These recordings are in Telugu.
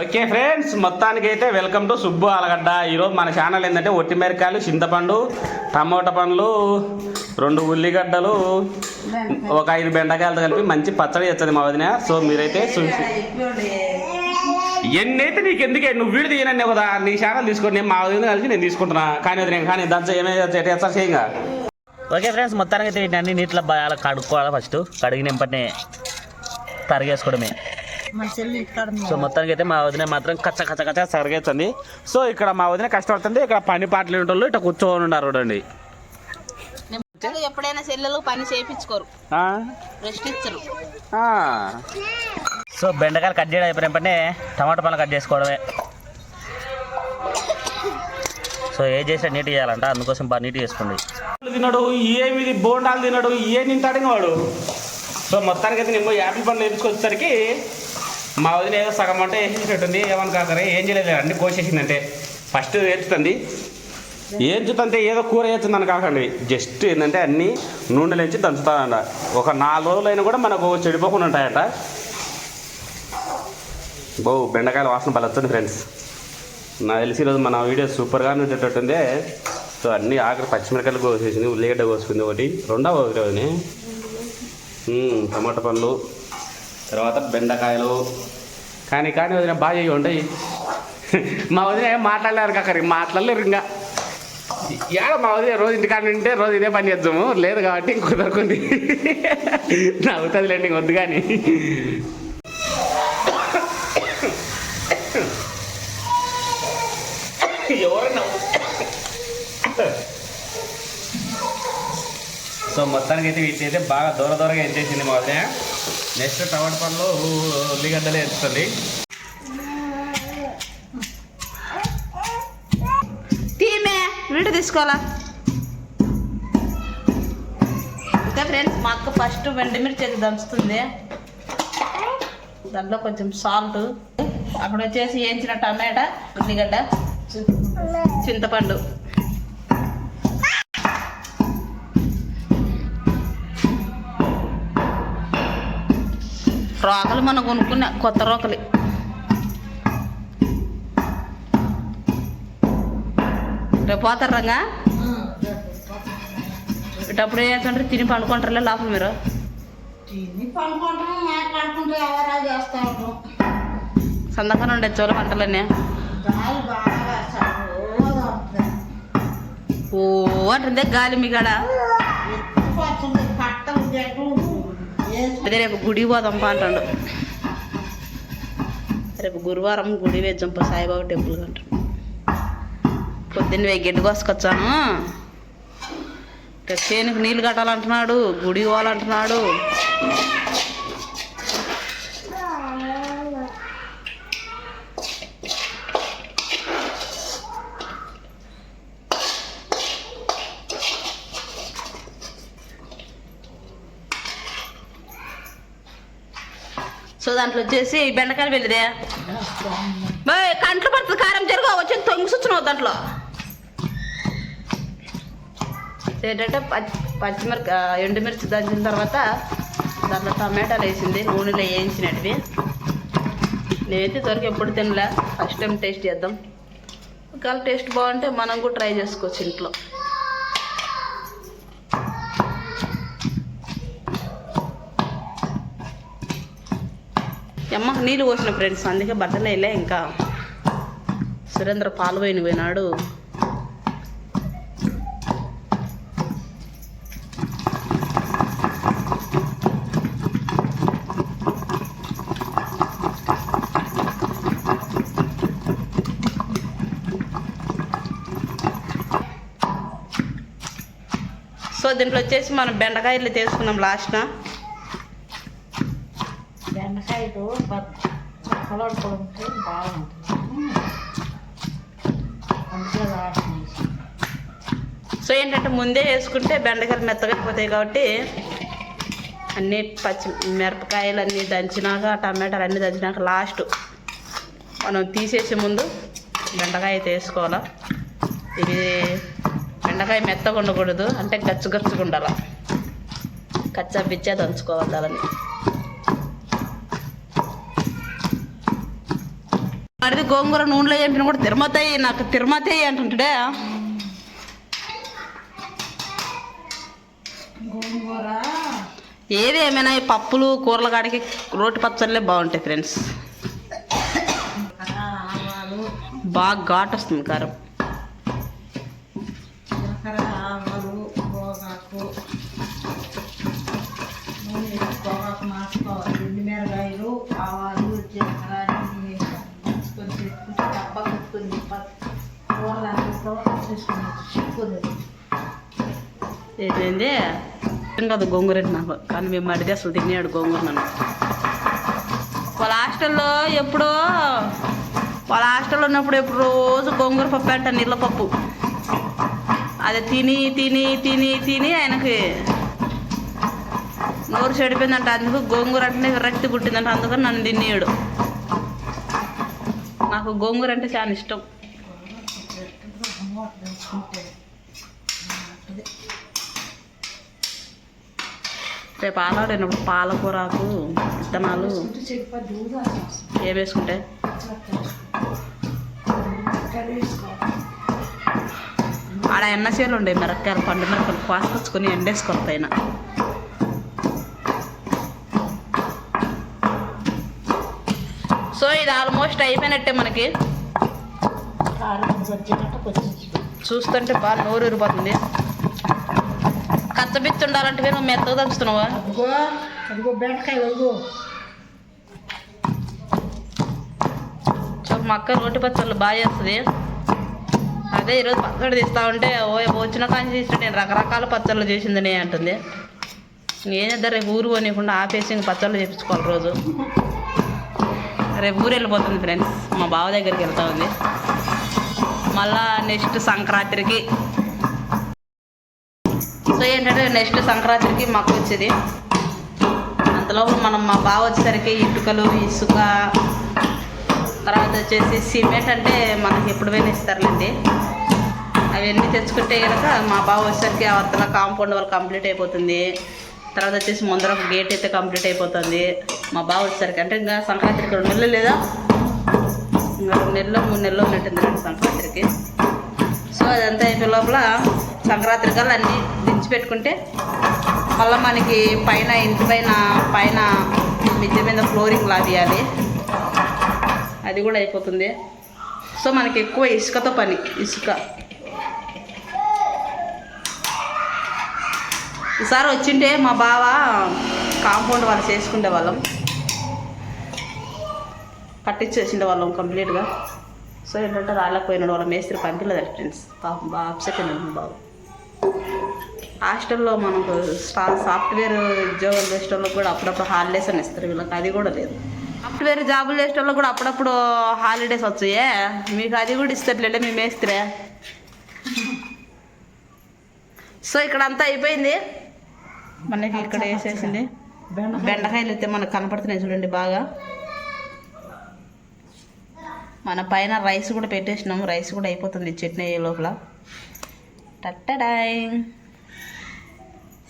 ఓకే ఫ్రెండ్స్ మొత్తానికి అయితే వెల్కమ్ టు సుబ్బు ఆలగడ్డ. ఈరోజు మన ఛానల్ ఏంటంటే ఒట్టి మిరకాయలు చింతపండు టమోటా పండ్లు రెండు ఉల్లిగడ్డలు ఒక ఐదు బెండకాయలతో కలిపి మంచి పచ్చడి చేస్తుంది మా వదిన. సో మీరైతే చూసి ఎన్నైతే నీకు ఎందుకే నువ్వు వీడు తీయనన్నావు కదా నీ ఛానల్ తీసుకోండి నేను మా వదిన కలిసి నేను తీసుకుంటున్నా. కానీ వదిన కానీ దాంతో ఏమైనా ఎట్లా చేయంగా. ఓకే ఫ్రెండ్స్ మొత్తానికి అయితే వీటిని అన్ని నీటిలో బాగా కడుక్కోవాలి ఫస్ట్ కడిగిన తరిగేసుకోవడమే. సో మొత్తానికి అయితే మా వదిన మాత్రం కచ్చ కచ్చ కచ్చ సరిగేస్తుంది. సో ఇక్కడ మా వదిన కష్టపడుతుంది. ఇక్కడ పని పాటలు ఉంటోళ్ళు ఇట్లా కూర్చొని ఉన్నారు చూడండి. ఎప్పుడైనా చెల్లెలు పని చేయించుకోరు. ఆ? రెస్ట్ ఇచ్చరు. ఆ. సో బెండకాయలు కట్ చేయడం అయిపోయిన వెంటనే టమాటా పళ్ళు కట్ చేసుకోవడమే. సో ఏ చేసినా నీట్ చేయాలంట. అందుకోసం బాగా నీట్ చేసుకోండి. తినడు ఏమి బోండాలు తినడు ఏ తింటాడు వాడు? సో మొత్తానికి అయితే నేను యాపిల్ పండ్లు వేసుకొచ్చేసరికి మా వదిన ఏదో సగం అంటే వేసేటట్టుంది ఏమనుకాకరే ఏం చేయలేదు అన్ని కోసేసిందంటే. ఫస్ట్ వేచుతుంది ఏంచుతంటే ఏదో కూర వేస్తుందని కాకండి. జస్ట్ ఏంటంటే అన్నీ నూనెలేంచి దంచుతానంట. ఒక నాలుగు రోజులైనా కూడా మనకు చెడిపోకుండా ఉంటాయట. బో బెండకాయల వాసన బలొస్తుంది ఫ్రెండ్స్ నాకు తెలిసి ఈరోజు మన వీడియో సూపర్గా ఉండేటట్టుందే సో అన్ని ఆఖరి పచ్చిమిరకాయలు కోసేసింది ఉల్లిగడ్డ కోసుకుంది ఒకటి. రెండవ ఒకటి టమాటా పండ్లు. తర్వాత బెండకాయలు. కానీ కానీ వదిన బాగా అయ్యి ఉంటాయి మా వదిన ఏం మాట్లాడలేరు అక్కడికి మాట్లాడలేరు ఇంకా. యాడ మా వదిన రోజు ఇంటికాడ ఉంటే రోజు ఇదే పని చేద్దాము. లేదు కాబట్టి ఇంకో దొరుకుంది. నవ్వుతుందిలేండి ఇంకొద్దు కానీ. సో మొత్తానికి అయితే వీటి అయితే బాగా దూర దూరంగా ఎంచేసింది మా వదిన. నెక్స్ట్ టమాటా పండ్లు ఉల్లిగడ్డలు వేస్తుంది తీమే రెండు తీసుకోవాలా? ఇంకా ఫ్రెండ్స్ మా అక్క ఫస్ట్ వెండిమిర్చి దంచుతుంది. దాంట్లో కొంచెం సాల్ట్ అక్కడ వచ్చేసి వేయించిన టమాటా ఉల్లిగడ్డ చింతపండు. రోకలు మనం కొనుక్కున్న కొత్త రోకలి. రేపు పోతారు రంగా ఇటప్పుడు ఏం చేస్తుంటారు? తిని పండుకుంటారులే లోపల మీరు. తిని పనుకుంటాం మాట్లాడుకుంటూ ఎవరా చేస్తా ఉంటాం సందకం ఉండే రోజు వస్తుంది. ఓ అంటుందే గాలి మీ కాడ అదే రేపు గుడి పోదాం అంటాడు. రేపు గురువారం గుడి వేద్దాంపా సాయిబాబా టెంపుల్ అంటాడు. పొద్దున్న వెయ్యి కోసుకొచ్చాను. రేపు చేనుకు నీళ్ళు కట్టాలంటున్నాడు గుడి పోవాలంటున్నాడు. దాంట్లో వచ్చేసి బెండకాయలు వెళ్ళిదే. కంట్లో పడుతుంది కారం జరుగు వచ్చి తొంగిసుచ్చినావు దాంట్లో. ఏంటంటే పచ్చి పచ్చిమిరప ఎండుమిర్చి దంచిన తర్వాత దాంట్లో టమాటాలు వేసింది నూనెలో వేయించినవి నేనైతే త్వరగా ఎప్పుడు తినలే ఫస్ట్ టైం టేస్ట్ చేద్దాం. ఒకవేళ టేస్ట్ బాగుంటే మనం కూడా ట్రై చేసుకోవచ్చు ఇంట్లో. అమ్మ నీళ్ళు పోసిన ఫ్రెండ్స్ అందుకే బట్టలు వెళ్ళే ఇంకా. సురేంద్ర పాలు పోయిన పోయినాడు. సో దీంట్లో వచ్చేసి మనం బెండకాయలు తీసుకున్నాం లాస్ట్న బెండకాయలు చక్కలాడుకుంటే బాగుంటుంది అందుకే వాసన సో ఏంటంటే ముందే వేసుకుంటే బెండకాయలు మెత్తగా పోతాయి కాబట్టి అన్నీ పచ్చి మిరపకాయలు అన్నీ దంచినాక టమాటాలు అన్నీ దంచినాక లాస్ట్ మనం తీసేసే ముందు బెండకాయ అయితే వేసుకోవాలా. ఇది బెండకాయ మెత్తగా ఉండకూడదు అంటే గచ్చు గచ్చుగా ఉండాలి. కచ్చా పిచ్చా దంచుకోవాలి దాన్ని. అడిగి గోంగూర నూనెలో ఏంటిని కూడా తిరుమతి అయ్యి నాకు తిరుమతి అయ్యి అంటుంటాడే. గోంగూర? ఏది ఏమైనా ఈ పప్పులు కూరల కాడికి రోటి పచ్చళ్ళే బాగుంటాయి ఫ్రెండ్స్ బాగా ఘాట్ వస్తుంది కారం. ఏంటండి? కాదు గోంగూర అంటే నాకు కానీ మేము అడిగి అసలు తినేవాడు గోంగూర నన్ను. వాళ్ళ హాస్టల్లో ఎప్పుడో వాళ్ళ హాస్టల్లో ఉన్నప్పుడు ఎప్పుడు రోజు గోంగూర పప్పు అంట నీళ్ళ పప్పు. అది తిని తిని తిని తిని ఆయనకి నోరు చెడిపోయిందంట. అందుకు గోంగూర అంటే రక్తి పుట్టిందంట. అందుకని నన్ను తినేయడు నాకు గోంగూర అంటే చాలా ఇష్టం. రేపు ఆలాడినప్పుడు పాలకూరకు విత్తనాలు ఏ వేసుకుంటే? ఆడ ఎన్న చీరలు ఉండే మిరపకాయలు పండు మిరపకాయలు కోసుకొచ్చుకొని ఎండేసుకోవాలి పైన. సో ఇది ఆల్మోస్ట్ అయిపోయినట్టే మనకి. చూస్తుంటే బాగా నోరు ఊరిపోతుంది కచ్చబిచ్చి ఉండాలంటే నువ్వు మెత్తగా దంచుతున్నావా? అదిగో అదిగో బెండకాయలు అదిగో. సో మా అక్క రోటి పచ్చళ్ళు బాగా చేస్తుంది. అదే ఈరోజు పచ్చడి తీస్తా ఉంటే ఓ వచ్చిన కానీ చేసిన నేను రకరకాల పచ్చళ్ళు చేసిందని అంటుంది. ఏం చేద్దాం రేపు ఊరు పోనీయకుండా ఆపేసి ఇంక పచ్చళ్ళు చేపించుకోవాలి రోజు. రేపు ఊరు వెళ్ళిపోతుంది ఫ్రెండ్స్ మా బావ దగ్గరికి వెళ్తా ఉంది. మళ్ళా నెక్స్ట్ సంక్రాంతికి సో ఏంటంటే నెక్స్ట్ సంక్రాంతికి మాకు వచ్చేది. అంతలో మనం మా బావ వచ్చేసరికి ఇటుకలు ఇసుక తర్వాత వచ్చేసి సిమెంట్ అంటే మనకి ఎప్పుడు పోయినా ఇస్తారులేండి. అవన్నీ తెచ్చుకుంటే కనుక మా బావ వచ్చేసరికి అవతల కాంపౌండ్ వాళ్ళు కంప్లీట్ అయిపోతుంది. తర్వాత వచ్చేసి ముందర ఒక గేట్ అయితే కంప్లీట్ అయిపోతుంది. మా బావ వచ్చేసరికి అంటే ఇంకా సంక్రాంతికి రెండు నెలలు లేదా? ఇంకా రెండు నెలలు మూడు నెలలు ఉన్నట్టుంది సంక్రాంతికి. సో అదంతా అయిపోయే లోపల సంక్రాంతి కల్లా అన్నీ దించి పెట్టుకుంటే మళ్ళీ మనకి పైన ఇంటి పైన పైన మిద్దె మీద ఫ్లోరింగ్ లాదియాలి అది. కూడా అయిపోతుంది. సో మనకి ఎక్కువ ఇసుకతో పని ఇసుక. ఈసారి వచ్చింటే మా బావ కాంపౌండ్ వాళ్ళు చేసుకునే వాళ్ళం. కట్టించేసిండే వాళ్ళం కంప్లీట్గా. సో ఏంటంటే రాలేకపోయినాడు వాళ్ళ మేస్త్రి పంపించలేదు ఫ్రెండ్స్. పాపం బాగా అప్సెట్ అయినాడు మా బాబు హాస్టల్లో మనకు స్టా సాఫ్ట్వేర్ ఉద్యోగాలు చేసేటోళ్ళకి కూడా అప్పుడప్పుడు హాలిడేస్ అని ఇస్తారు వీళ్ళకి. అది కూడా లేదు. సాఫ్ట్వేర్ జాబులు చేసేటోళ్ళకి కూడా అప్పుడప్పుడు హాలిడేస్ వచ్చాయే. మీకు అది కూడా ఇస్తారులేండి మీ మేస్త్రే సో ఇక్కడ అంతా అయిపోయింది. మనకి ఇక్కడ వేసేసింది. బెండకాయలు అయితే మనకు కనపడుతున్నాయి చూడండి బాగా. మన పైన రైస్ కూడా పెట్టేసినాము. రైస్ కూడా అయిపోతుంది చట్నీ లోపల. టట్టడాయ్.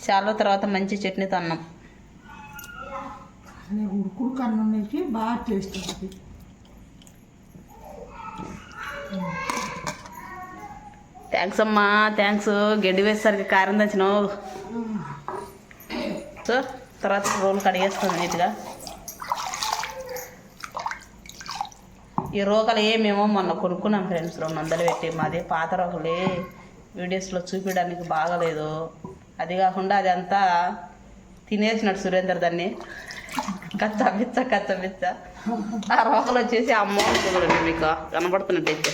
చాలా తర్వాత మంచి చట్నీతో అన్నం నేను ఉడుకుడు కన్నుకి బాగా టేస్ట్ ఉంటుంది. థ్యాంక్స్ అమ్మా థ్యాంక్స్ గడ్డి వేసేసరికి కారం తెచ్చినావు సో తర్వాత రోల్ కడిగేస్తాను నీట్గా. ఈ రోకలు ఏమేమో మొన్న కొనుక్కున్నాం ఫ్రెండ్స్ రెండు వందలు పెట్టి మాది. పాత రోకలే. వీడియోస్లో చూపించడానికి బాగలేదు. అది కాకుండా అది అంతా తినేసినట్టు సురేందర్ దాన్ని. కచ్చబిచ్చ కచ్చబిచ్చ ఆ రోకలు వచ్చేసి అమ్మ చూడండి మీకు. కనబడుతున్నట్టయితే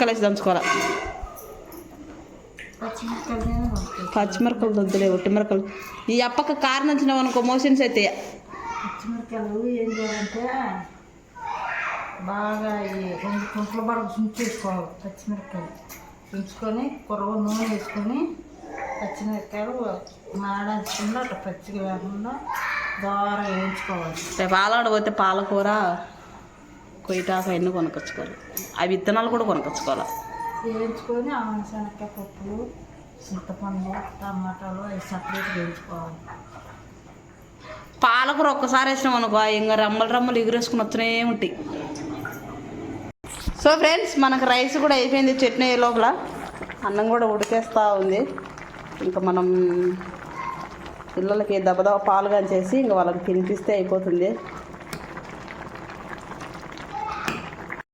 కలిసి దంచుకోవాలి? పచ్చిమిరకలు దొద్దులే ఒట్టిమిరకలు ఈ అప్పక కారం దంచినావు అనుకో మోషన్స్ అయితే. ఏం చేయాలంటే బాగా ఈ రెండు కుంట్ల బరకు చుంచేసుకోవాలి పచ్చిమిరకాయలు చుంచుకొని కొరవ నూనె వేసుకొని పచ్చిమిరకాయలు మాడాల్చకుండా అట్లా పచ్చిగా లేకుండా దోరగా వేయించుకోవాలి. రేపు ఆలాడ పోతే పాలకూర కొయ్యటాకు అవన్నీ కొనుక్కొచ్చుకోవాలి ఆ విత్తనాలు కూడా కొనుక్కొచ్చుకోవాలి వేయించుకొని ఆ శనగకాయ పప్పులు చింతపండు టమాటాలు అవి సపరేట్ వేయించుకోవాలి. పాలకూర ఒక్కసారి వేసినాం అనుకో ఇంకా రమ్మలు రమ్మలు ఎగురేసుకుని వస్తూనే ఉంటాయి. సో ఫ్రెండ్స్ మనకు రైస్ కూడా అయిపోయింది చట్నీ లోపల. అన్నం కూడా ఉడికేస్తూ ఉంది. ఇంకా మనం పిల్లలకి దబదబ పాలు కానీ చేసి ఇంకా వాళ్ళకి తినిపిస్తే అయిపోతుంది.